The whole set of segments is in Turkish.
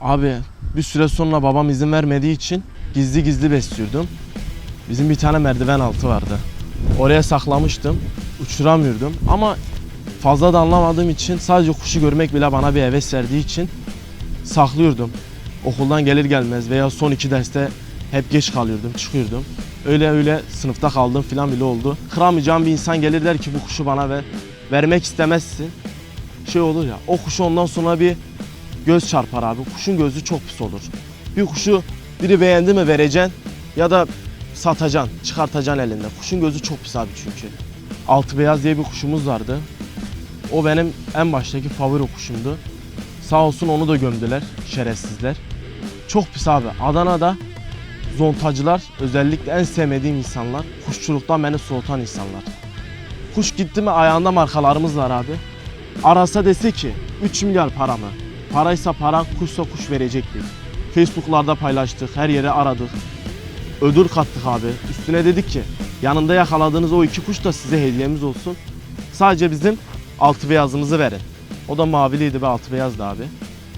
Abi bir süre sonra babam izin vermediği için gizli gizli besliyordum. Bizim bir tane merdiven altı vardı. Oraya saklamıştım. Uçuramıyordum ama fazla da anlamadığım için sadece kuşu görmek bile bana bir heves verdiği için saklıyordum. Okuldan gelir gelmez veya son iki derste hep geç kalıyordum, çıkıyordum. Öyle öyle sınıfta kaldım filan bile oldu. Kıramayacağım bir insan gelir der ki bu kuşu bana ver. Vermek istemezsin. Şey olur ya o kuşu ondan sonra bir göz çarpar abi. Kuşun gözü çok pis olur. Bir kuşu biri beğendi mi vereceksin ya da satacaksın, çıkartacaksın elinden. Kuşun gözü çok pis abi çünkü. Altı beyaz diye bir kuşumuz vardı. O benim en baştaki favori kuşumdu. Sağ olsun onu da gömdüler şerefsizler. Çok pis abi. Adana'da zontacılar özellikle en sevmediğim insanlar. Kuşçuluktan beni soğutan insanlar. Kuş gitti mi ayağında markalarımız var abi. Arasa dese ki 3 milyar para mı? Paraysa para, kuşsa kuş verecektik. Facebook'larda paylaştık, her yere aradık. Ödül kattık abi. Üstüne dedik ki yanında yakaladığınız o iki kuş da size hediyemiz olsun. Sadece bizim altı beyazımızı verin. O da maviliydi ve altı beyazdı abi.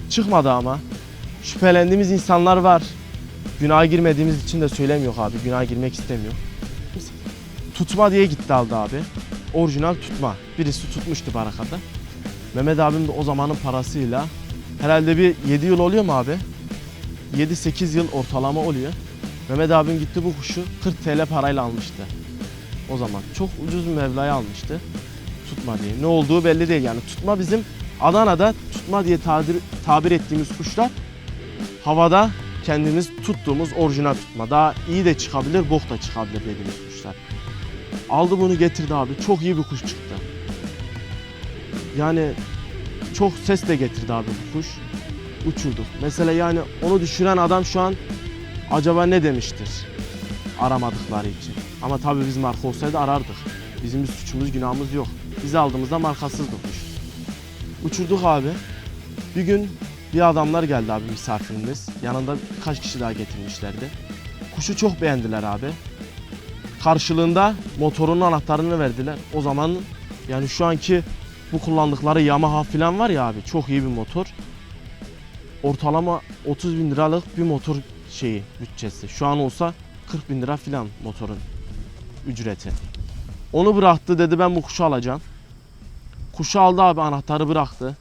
Çıkmadı ama. Şüphelendiğimiz insanlar var. Günaha girmediğimiz için de söylemiyor abi. Günaha girmek istemiyor. Tutma diye gitti aldı abi. Orijinal tutma. Birisi tutmuştu barakada. Mehmet abim de o zamanın parasıyla herhalde bir 7 yıl oluyor mu abi? 7-8 yıl ortalama oluyor. Mehmet abim gitti bu kuşu 40 TL parayla almıştı. O zaman çok ucuz bir mevlaya almıştı. Tutma diye. Ne olduğu belli değil yani. Tutma bizim Adana'da tutma diye tabir, tabir ettiğimiz kuşlar havada kendimiz tuttuğumuz orijinal tutma. Daha iyi de çıkabilir, bok da çıkabilir dediğimiz kuşlar. Aldı bunu getirdi abi. Çok iyi bir kuş çıktı. Yani çok ses de getirdi abi bu kuş. Uçurduk. Mesela yani onu düşüren adam şu an acaba ne demiştir? Aramadıkları için. Ama tabii biz marka olsaydı arardık. Bizim bir suçumuz günahımız yok. Biz aldığımızda markasızdı kuş. Uçurduk abi. Bir gün bir adamlar geldi abi misafirimiz. Yanında kaç kişi daha getirmişlerdi. Kuşu çok beğendiler abi. Karşılığında motorunun anahtarını verdiler. O zaman yani şu anki bu kullandıkları Yamaha falan var ya abi çok iyi bir motor. Ortalama 30 bin liralık bir motor şeyi bütçesi. Şu an olsa 40 bin lira falan motorun ücreti. Onu bıraktı dedi ben bu kuşu alacağım. Kuşu aldı abi anahtarı bıraktı.